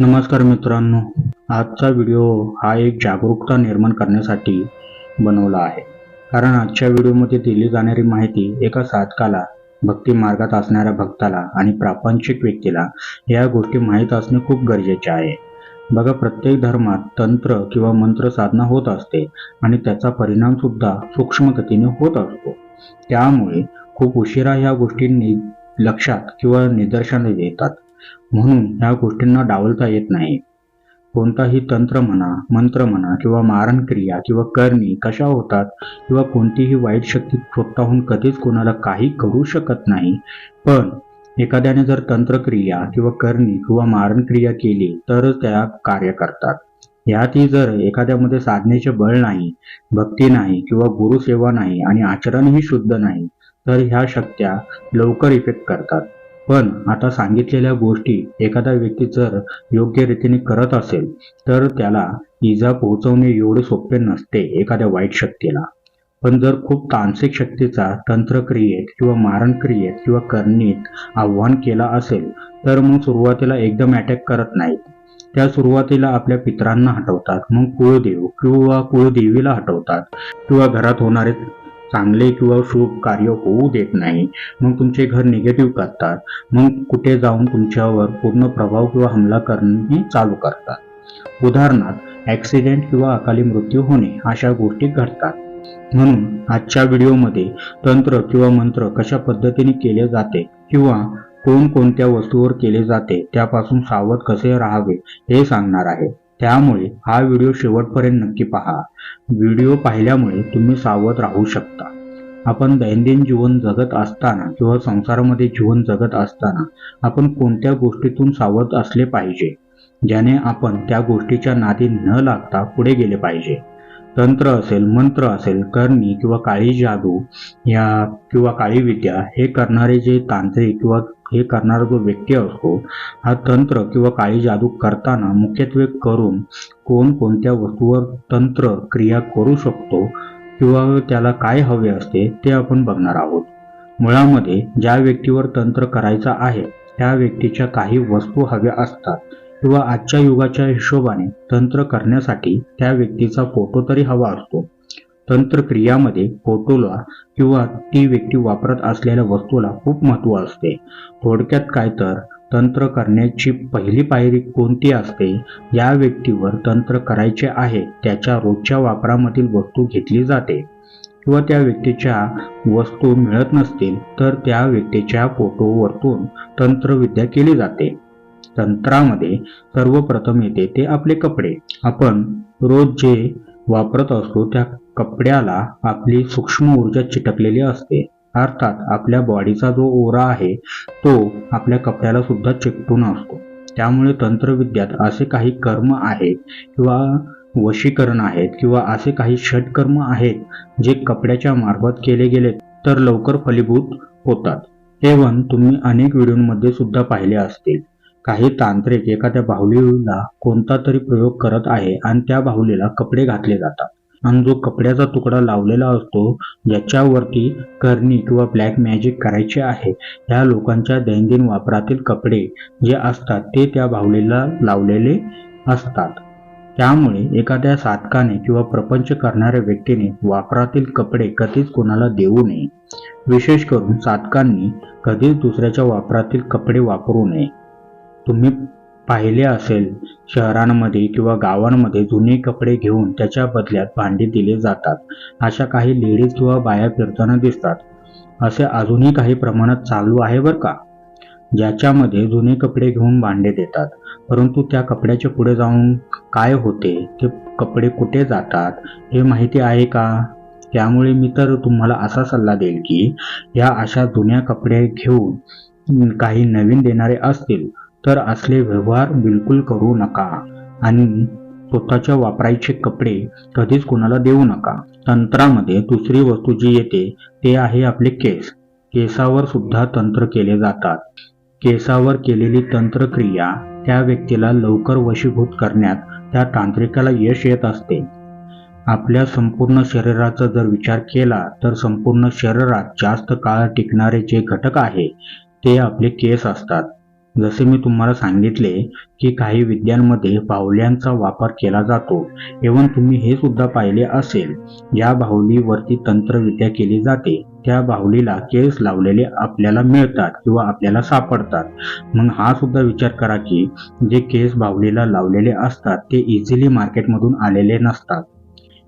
नमस्कार मित्रांनो आजचा व्हिडिओ हा एक जागरूकता निर्माण करण्यासाठी बनवला आहे. कारण आजच्या व्हिडिओमध्ये दिली जाणारी माहिती एका साधकाला भक्ती मार्गात असणाऱ्या भक्ताला आणि प्रापंचिक व्यक्तीला या गोष्टी माहीत असणे खूप गरजेचे आहे. बघा प्रत्येक धर्मात तंत्र किंवा मंत्र साधना होत असते आणि त्याचा परिणाम सुद्धा सूक्ष्म गतीने होत असतो. त्यामुळे खूप उशिरा या गोष्टी लक्षात किंवा निदर्शने येतात. म्हणून या गोष्टींना डावलता येत नाही. कोणताही तंत्र म्हणा मंत्र म्हणा किंवा मारण क्रिया किंवा करणी कशा होतात किंवा कोणतीही वाईट शक्ती स्वतःहून कधीच कोणाला काही करू शकत नाही. पण एखाद्याने जर तंत्रक्रिया किंवा करणी किंवा मारण क्रिया केली तरच त्या कार्य करतात. यातही जर एखाद्यामध्ये साधनेचे बळ नाही भक्ती नाही किंवा गुरुसेवा नाही आणि आचरणही शुद्ध नाही तर ह्या शक्त्या लवकर इफेक्ट करतात. पण आता सांगितलेल्या गोष्टी एखादा व्यक्ती जर योग्य रीतीने करत असेल तर त्याला इजा पोहोचवणे एवढे सोपे नसते एखाद्या वाईट शक्तीला. पण जर खूप तांत्रिक शक्तीचा तंत्रक्रियेत किंवा मारण क्रियेत किंवा करणीत आव्हान केला असेल तर मग सुरुवातीला एकदम अटॅक करत नाहीत. त्या सुरुवातीला आपल्या पित्रांना हटवतात मग कुळदेव किंवा कुळदेवीला हटवतात किंवा घरात होणारे चांगले किंवा शुभ कार्य होऊ देत नाही मग तुमचे घर निगेटिव्ह करतात. मग कुठे जाऊन तुमच्यावर पूर्ण प्रभाव किंवा हमला करणे चालू करतात. उदाहरणार्थ ॲक्सिडेंट किंवा अकाली मृत्यू होणे अशा गोष्टी घडतात. म्हणून आजच्या व्हिडिओमध्ये तंत्र किंवा मंत्र कशा पद्धतीने केले जाते किंवा कोण कोणत्या वस्तूवर केले जाते त्यापासून सावध कसे राहावे हे सांगणार आहे. त्यामुळे हा व्हिडिओ शेवटपर्यंत नक्की पहा. व्हिडिओ पाहिल्यामुळे तुम्ही सावध राहू शकता. आपण दैनंदिन जीवन जगत असताना किंवा संसारामध्ये जीवन जगत असताना आपण कोणत्या गोष्टीतून सावध असले पाहिजे? ज्याने आपण त्या गोष्टीच्या नादी न लागता पुढे गेले पाहिजे. तंत्र असेल मंत्र असेल करणी किंवा काळी जादू या किंवा काळी विद्या हे करणारे जे तांत्रिक किंवा हे करणारा जो व्यक्ती असतो हा तंत्र किंवा काळी जादू करताना मुख्यत्वे करून कोण कोणत्या वस्तूवर तंत्र क्रिया करू शकतो किंवा त्याला काय हवे असते ते आपण बघणार आहोत. मुळामध्ये ज्या व्यक्तीवर तंत्र करायचा आहे त्या व्यक्तीच्या काही वस्तू हव्या असतात. किंवा आजच्या युगाच्या हिशोबाने तंत्र करण्यासाठी त्या व्यक्तीचा फोटो तरी हवा असतो. तंत्रक्रियामध्ये फोटोला किंवा ती व्यक्ती वापरत असलेल्या वस्तूला खूप महत्त्व असते. थोडक्यात काय तर तंत्र करण्याची पहिली पायरी कोणती असते? या व्यक्तीवर तंत्र करायचे आहे त्याच्या रोजच्या वापरामधील वस्तू घेतली जाते. किंवा त्या व्यक्तीच्या वस्तू मिळत नसतील तर त्या व्यक्तीच्या फोटोवरतून तंत्रविद्या केली जाते. तंत्रामध्ये सर्वप्रथम येते ते आपले कपडे. आपण रोज जे वापरत असतो त्या कपड्याला आपली सूक्ष्म ऊर्जा चिटकलेली असते. अर्थात आपल्या बॉडीचा जो ओरा आहे तो आपल्या कपड्याला सुद्धा चिकटून असतो. त्यामुळे तंत्रविद्यात असे काही कर्म आहेत किंवा वशीकरण आहेत किंवा असे काही षटकर्म आहेत जे कपड्याच्या मार्फत केले गेले तर लवकर फलीभूत होतात. एवन तुम्ही अनेक व्हिडिओमध्ये सुद्धा पाहिले असतील. काही तांत्रिक एखाद्या बाहुलीला कोणता तरी प्रयोग करत आहे आणि त्या बाहुलीला कपडे घातले जातात. आणि जो कपड्याचा तुकडा लावलेला असतो ज्याच्यावरती करणी किंवा ब्लॅक मॅजिक करायचे आहे ह्या लोकांच्या दैनंदिन वापरातील कपडे जे असतात ते त्या बाहुलीला लावलेले असतात. त्यामुळे एखाद्या साधकाने किंवा प्रपंच करणाऱ्या व्यक्तीने वापरातील कपडे कधीच कोणाला देऊ नये. विशेष करून साधकांनी कधीच दुसऱ्याच्या वापरातील कपडे वापरू नये. तुम्ही पाहिले असेल शहरांमध्ये किंवा गावांमध्ये जुने कपडे घेऊन त्याच्या बदल्यात भांडी दिले जातात. अशा काही लेडीज किंवा बाया फिरताना दिसतात. असे अजूनही काही प्रमाणात चालू आहे बरं का? ज्याच्यामध्ये जुने कपडे घेऊन भांडे देतात. परंतु त्या कपड्याच्या पुढे जाऊन काय होते? ते कपडे कुठे जातात? हे माहिती आहे का? त्यामुळे मी तर तुम्हाला असा सल्ला देईल की या अशा जुन्या कपडे घेऊन काही नवीन देणारे असतील. तर असले व्यवहार बिलकुल करू नका. आणि स्वतःच्या वापरायचे कपडे कधीच कोणाला देऊ नका. तंत्रामध्ये दुसरी वस्तू जी येते ते आहे आपले केस. केसावर सुद्धा तंत्र केले जातात. केसावर केलेली तंत्रक्रिया त्या व्यक्तीला लवकर वशीभूत करण्यात त्या तांत्रिकाला यश येत असते. आपल्या संपूर्ण शरीराचा जर विचार केला तर संपूर्ण शरीरात जास्त काळ टिकणारे जे घटक आहे ते आपले केस असतात. जसे मी तुम्हाला सांगितले की काही विद्यांमध्ये बाहुल्यांचा वापर केला जातो एवं तुम्ही हे सुद्धा पाहिले असेल. ज्या बाहुलीवरती तंत्रविद्या केली जाते. त्या बाहुलीला केस लावलेले आपल्याला मिळतात किंवा आपल्याला सापडतात. मग हा सुद्धा विचार करा की जे केस बाहुलीला लावलेले असतात ते इझिली मार्केटमधून आलेले नसतात.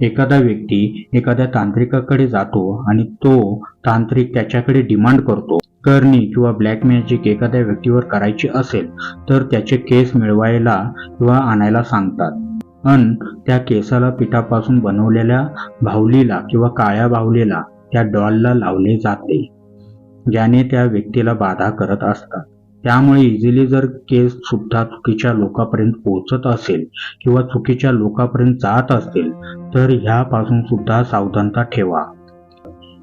एखादा व्यक्ती एखाद्या तांत्रिकाकडे जातो आणि तो तांत्रिक त्याच्याकडे डिमांड करतो. करणी किंवा ब्लॅक मॅजिक एखाद्या व्यक्तीवर करायची असेल तर त्याचे केस मिळवायला किंवा आणायला सांगतात. अन त्या केसाला पिठापासून बनवलेल्या बाहुलीला किंवा काळ्या बाहुलीला त्या डॉलला लावले जाते. ज्याने त्या व्यक्तीला बाधा करत असतात. त्यामुळे इझिली जर केस सुद्धा चुकीच्या लोकांपर्यंत पोहोचत असेल किंवा चुकीच्या लोकांपर्यंत जात असतील तर ह्यापासून सुद्धा सावधानता ठेवा.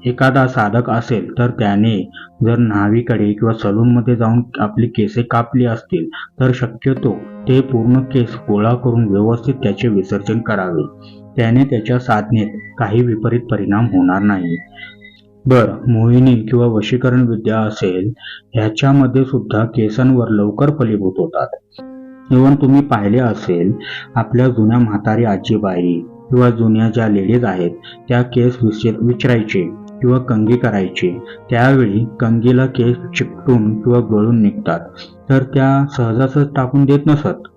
एखादा साधक असेल तर त्याने जर न्हावीकडे किंवा सलूनमध्ये जाऊन आपली केसे कापली असतील तर शक्यतो ते पूर्ण केस गोळा करून व्यवस्थित त्याचे विसर्जन करावे. त्याने त्याच्या साधनेत काही विपरीत परिणाम होणार नाही. बर मोहिनी किंवा वशीकरण विद्या असेल ह्याच्यामध्ये सुद्धा केसांवर लवकर फलीभूत होतात. इव्हन तुम्ही पाहिले असेल आपल्या जुन्या म्हातारी आजीबाई किंवा जुन्या ज्या लेडीज आहेत त्या केस विचार विचारायचे किंवा कंगी करायची. त्यावेळी कंगीला केस चिकटून किंवा गळून निघतात. तर त्या सहजासहज टाकून देत नसत.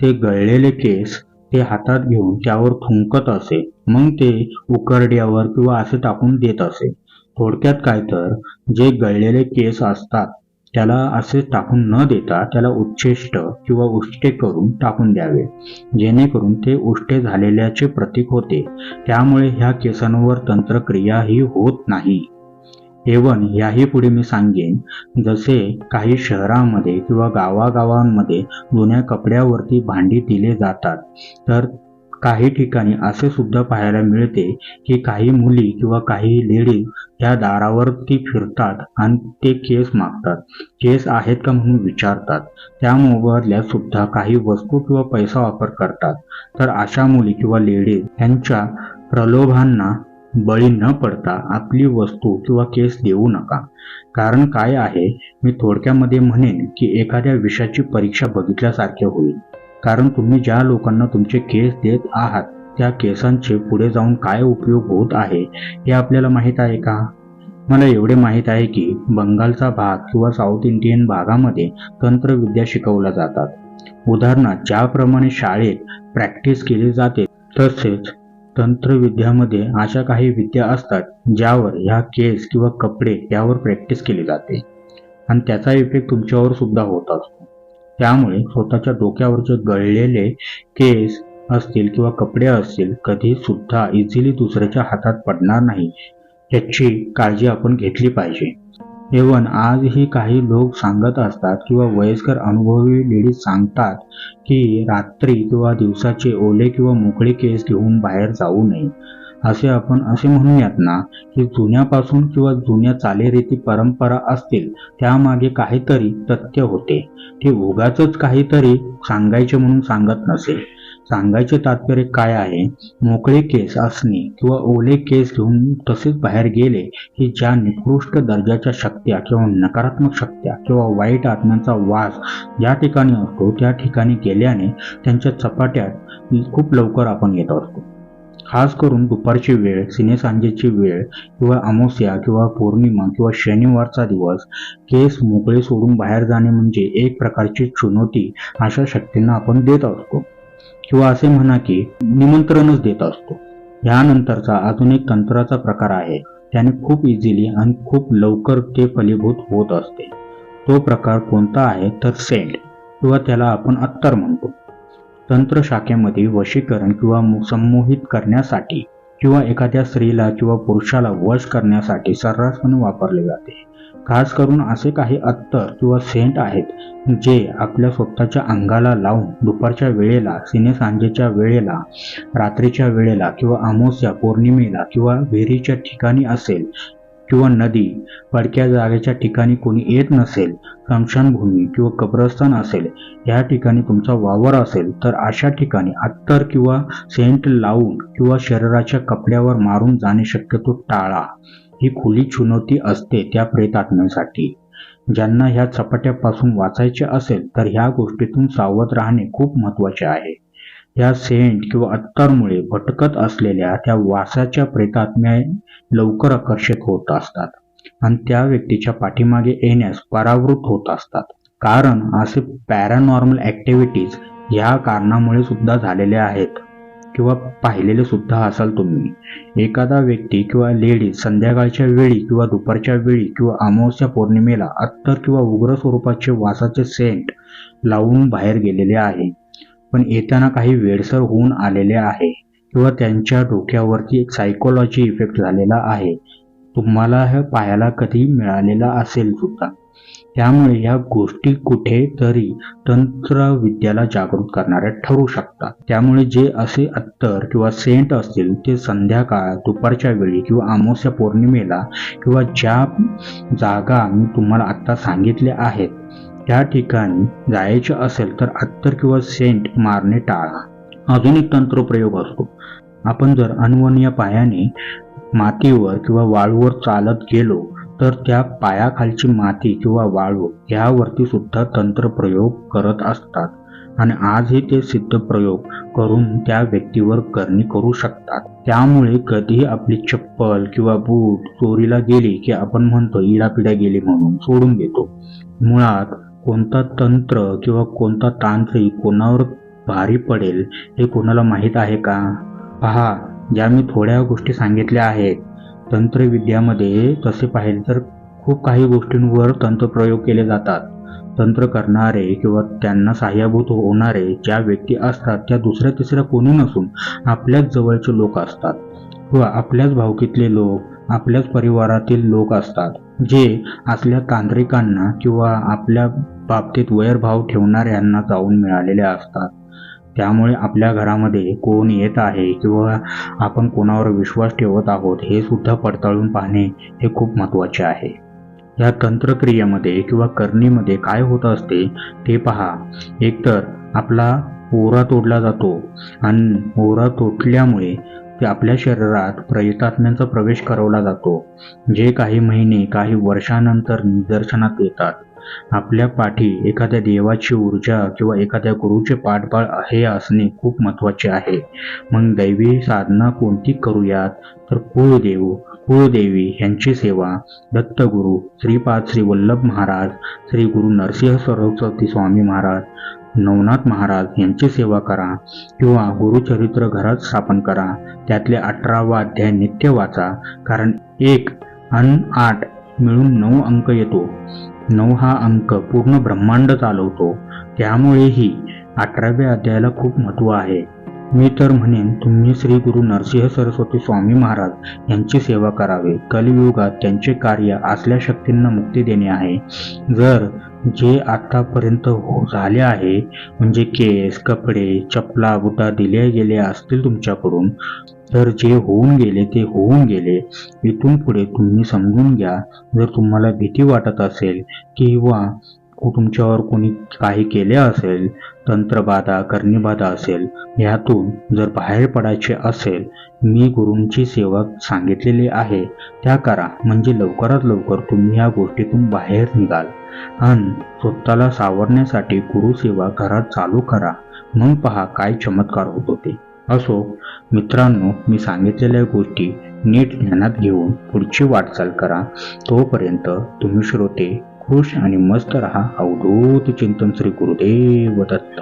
ते गळलेले केस ते हातात घेऊन त्यावर थुंकत असे. मग ते उकरड्यावर किंवा असे टाकून देत असे. थोडक्यात काय तर जे गळलेले केस असतात त्याला असे टाकून न देता त्याला उच्छिष्ट किंवा उष्टे करून टाकून द्यावे. जेणेकरून ते उष्टे झालेल्याचे प्रतीक होते. त्यामुळे ह्या केसांवर तंत्रक्रियाही होत नाही. एवन याही पुढे मी सांगेन जसे काही शहरामध्ये किंवा गावागावांमध्ये जुन्या कपड्यावरती भांडी दिले जातात तर काही ठिकाणी असे सुद्धा पाहायला मिळते की काही मुली किंवा काही लेडीज या दारावरती फिरतात आणि ते केस मागतात. केस आहेत का म्हणून विचारतात. त्या मोबदल्यात सुद्धा काही वस्तू किंवा पैसा वापर करतात. तर अशा मुली किंवा लेडीज यांच्या प्रलोभांना बळी न पडता आपली वस्तू किंवा केस देऊ नका. कारण काय आहे? मी थोडक्यामध्ये म्हणेन की एखाद्या विषयाची परीक्षा बघितल्यासारखे होईल. कारण तुम्ही ज्या लोकांना तुमचे केस देत आहात त्या केसांचे पुढे जाऊन काय उपयोग होत आहे हे आपल्याला माहीत आहे का? मला एवढे माहीत आहे की बंगालचा भाग किंवा साऊथ इंडियन भागामध्ये तंत्रविद्या शिकवल्या जातात. उदाहरणार्थ ज्याप्रमाणे शाळेत प्रॅक्टिस केली जाते तसेच तंत्रविद्यामध्ये अशा काही विद्या असतात ज्यावर ह्या केस किंवा कपडे यावर प्रॅक्टिस केली जाते. आणि त्याचा इफेक्ट तुमच्यावर सुद्धा होत असतो. त्यामुळे स्वतःच्या डोक्यावरचे गळलेले केस असतील किंवा कपडे असतील कधी सुद्धा इझिली दुसऱ्याच्या हातात पडणार नाही. याची काळजी आपण घेतली पाहिजे. एवन आजही काही लोक सांगत असतात किंवा वयस्कर अनुभवी लेडीज सांगतात की रात्री किंवा दिवसाचे ओले किंवा मोकळे केस घेऊन बाहेर जाऊ नये. असे आपण असे म्हणूयात ना की जुन्यापासून किंवा जुन्या चालीरीती परंपरा असतील त्यामागे काहीतरी तथ्य होते. ते उगाच काहीतरी सांगायचे म्हणून सांगत नसेल सांगायचे तात्पर्य काय आहे? मोकळे केस असणे किंवा ओले केस घेऊन तसेच बाहेर गेले की ज्या निकृष्ट दर्जाच्या शक्त्या किंवा नकारात्मक शक्त्या किंवा वाईट आत्म्यांचा वास ज्या ठिकाणी असतो त्या ठिकाणी गेल्याने त्यांच्या चपाट्यात खूप लवकर आपण येत असतो. खास करून दुपारची वेळ सिनेसांजेची वेळ किंवा अमावस्या किंवा पौर्णिमा किंवा शनिवारचा दिवस केस मोकळे सोडून बाहेर जाणे म्हणजे एक प्रकारची चुनौती अशा शक्तींना आपण देत असतो. किंवा असे म्हणा की निमंत्रणच देत असतो. ह्यानंतरचा अजून एक तंत्राचा प्रकार आहे. त्याने खूप इझिली आणि खूप लवकर ते फलीभूत होत असते. तो प्रकार कोणता आहे तर सेंट किंवा त्याला आपण अत्तर म्हणतो. तंत्र शाखेमध्ये वशीकरण किंवा संमोहित करण्यासाठी किंवा एखाद्या स्त्रीला किंवा पुरुषाला वश करण्यासाठी सर्रासपणे वापरले जाते. खास करून असे काही अत्तर किंवा सेंट आहेत जे आपल्या स्वतःच्या अंगाला लावून दुपारच्या वेळेला सिने सांजेच्या वेळेला रात्रीच्या वेळेला किंवा अमावस्या पौर्णिमेला किंवा विहिरीच्या ठिकाणी असेल किंवा नदी पडक्या जागेच्या ठिकाणी कोणी येत नसेल स्मशानभूमी किंवा कब्रस्थान असेल या ठिकाणी तुमचा वावर असेल तर अशा ठिकाणी अत्तर किंवा सेंट लावून किंवा शरीराच्या कपड्यावर मारून जाणे शक्यतो टाळा. ही खुली चुनौती असते त्या प्रेतात्म्यासाठी. ज्यांना ह्या चपाट्यापासून वाचायचे असेल तर ह्या गोष्टीतून सावध राहणे खूप महत्त्वाचे आहे. या सेंट किंवा अत्तरमुळे भटकत असलेल्या त्या वासाच्या प्रेतात्म्या लवकर आकर्षित होत असतात. आणि त्या व्यक्तीच्या पाठीमागे येण्यास परावृत होत असतात. कारण असे पॅरानॉर्मल ऍक्टिव्हिटीज ह्या कारणामुळे सुद्धा झालेले आहेत. किंवा पाहिलेले सुद्धा असाल तुम्ही. एखादा व्यक्ती किंवा लेडीज संध्याकाळच्या वेळी किंवा दुपारच्या वेळी किंवा अमावस्या पौर्णिमेला अत्तर किंवा उग्र स्वरूपाचे वासाचे सेंट लावून बाहेर गेलेले आहे. पण येताना काही वेडसर होऊन आलेले आहे किंवा त्यांच्या डोक्यावरती एक सायकोलॉजी इफेक्ट झालेला आहे. तुम्हाला हे पाहायला कधी मिळालेला असेल सुद्धा. त्यामुळे या गोष्टी कुठेतरी तंत्रविद्याला जागृत करणाऱ्या ठरू शकतात. त्यामुळे जे असे अत्तर किंवा सेंट असतील ते संध्याकाळ दुपारच्या वेळी किंवा अमावस्या पौर्णिमेला किंवा ज्या जागा मी तुम्हाला आत्ता सांगितल्या आहेत त्या ठिकाणी जायचे असेल तर अत्तर किंवा सेंट मारणे टाळा. अजून एक तंत्रप्रयोग असतो. आपण जर अनवनीय पायाने मातीवर किंवा वाळूवर चालत गेलो तर त्या पायाखालची माती किंवा वाळू यावरती सुद्धा तंत्रप्रयोग करत असतात. आणि आजही ते सिद्ध प्रयोग करून त्या व्यक्तीवर करणी करू शकतात. त्यामुळे कधीही आपली चप्पल किंवा बूट चोरीला गेली की आपण म्हणतो इडापिडा गेली म्हणून सोडून देतो. मुळात कोणता तंत्र किंवा कोणता तांत्रिक कोणावर भारी पडेल हे कोणाला माहीत आहे का? पहा ज्या मी थोड्या गोष्टी सांगितल्या आहेत. तंत्रविद्यामध्ये तसे पाहिले तर खूप काही गोष्टींवर तंत्रप्रयोग केले जातात. तंत्र करणारे किंवा त्यांना सहाय्यभूत होणारे ज्या व्यक्ती असतात त्या दुसऱ्या तिसऱ्या कोणी नसून आपल्याच जवळचे लोक असतात. किंवा आपल्याच भावकीतले लोक आपल्याच परिवारातील लोक असतात. जे असल्या तांत्रिकांना किंवा आपल्या बाबतीत वैरभाव ठेवणाऱ्यांना जाऊन मिळालेले असतात. त्यामुळे आपल्या घरामध्ये कोण येत आहे किंवा आपण कोणावर विश्वास ठेवत आहोत हे सुद्धा पडताळून पाहणे हे खूप महत्त्वाचे आहे. या तंत्रक्रियेमध्ये किंवा करणीमध्ये काय होत असते ते पहा. एकतर आपला ओरा तोडला जातो आणि ओरा तोडल्यामुळे ते आपल्या शरीरात प्रेतात्म्यांचा प्रवेश करवला जातो. जे काही महिने काही वर्षानंतर निदर्शनात येतात. आपल्या पाठी एखाद्या देवाची ऊर्जा किंवा एखाद्या गुरुचे पाठबळ हे असणे खूप महत्त्वाचे आहे. मग दैवी साधना कोणती करूयात? तर कुळदेव कुळदेवी यांची सेवा. दत्तगुरु श्रीपाद श्री वल्लभ महाराज श्री गुरु नरसिंह सरस्वती स्वामी महाराज नवनाथ महाराज यांची सेवा करा किंवा गुरुचरित्र घरात स्थापन करा. त्यातले अठरावा अध्याय नित्य वाचा कारण एक अन आठ मिळून नऊ अंक येतो. नऊ हा अंक पूर्ण ब्रह्मांड चालवतो. त्यामुळेही अठराव्या अध्यायाला खूप महत्त्व आहे. मी तर म्हणेन तुम्ही श्री गुरु नरसिंह सरस्वती स्वामी महाराज यांची सेवा करावे. कलियुगात त्यांचे कार्य असल्या शक्तींना मुक्ती देणे आहे. जर जे आतापर्यंत हो झाले आहे म्हणजे केस कपडे चपला बुटा दिले गेले असतील तुमच्याकडून तर जे होऊन गेले ते होऊन गेले. इथून पुढे तुम्ही समजून घ्या. जर तुम्हाला भीती वाटत असेल किंवा तुमच्यावर कोणी काही केले असेल तंत्रबाधा करणीबाधा असेल यातून जर बाहेर पडायचे असेल मी गुरूंची सेवा सांगितलेली आहे त्या करा. म्हणजे लवकरात लवकर तुम्ही या गोष्टीतून बाहेर निघाल. आणि स्वतःला सावरण्यासाठी गुरुसेवा घरात चालू करा. मग पहा काय चमत्कार होत होते. असो मित्रांनो मी सांगितलेल्या गोष्टी नीट ज्ञानात घेऊन पुढची वाटचाल करा. तोपर्यंत तुम्ही श्रोते खुश आणि मस्त रहा. अवधूत चिंतन श्री गुरुदेव दत्त.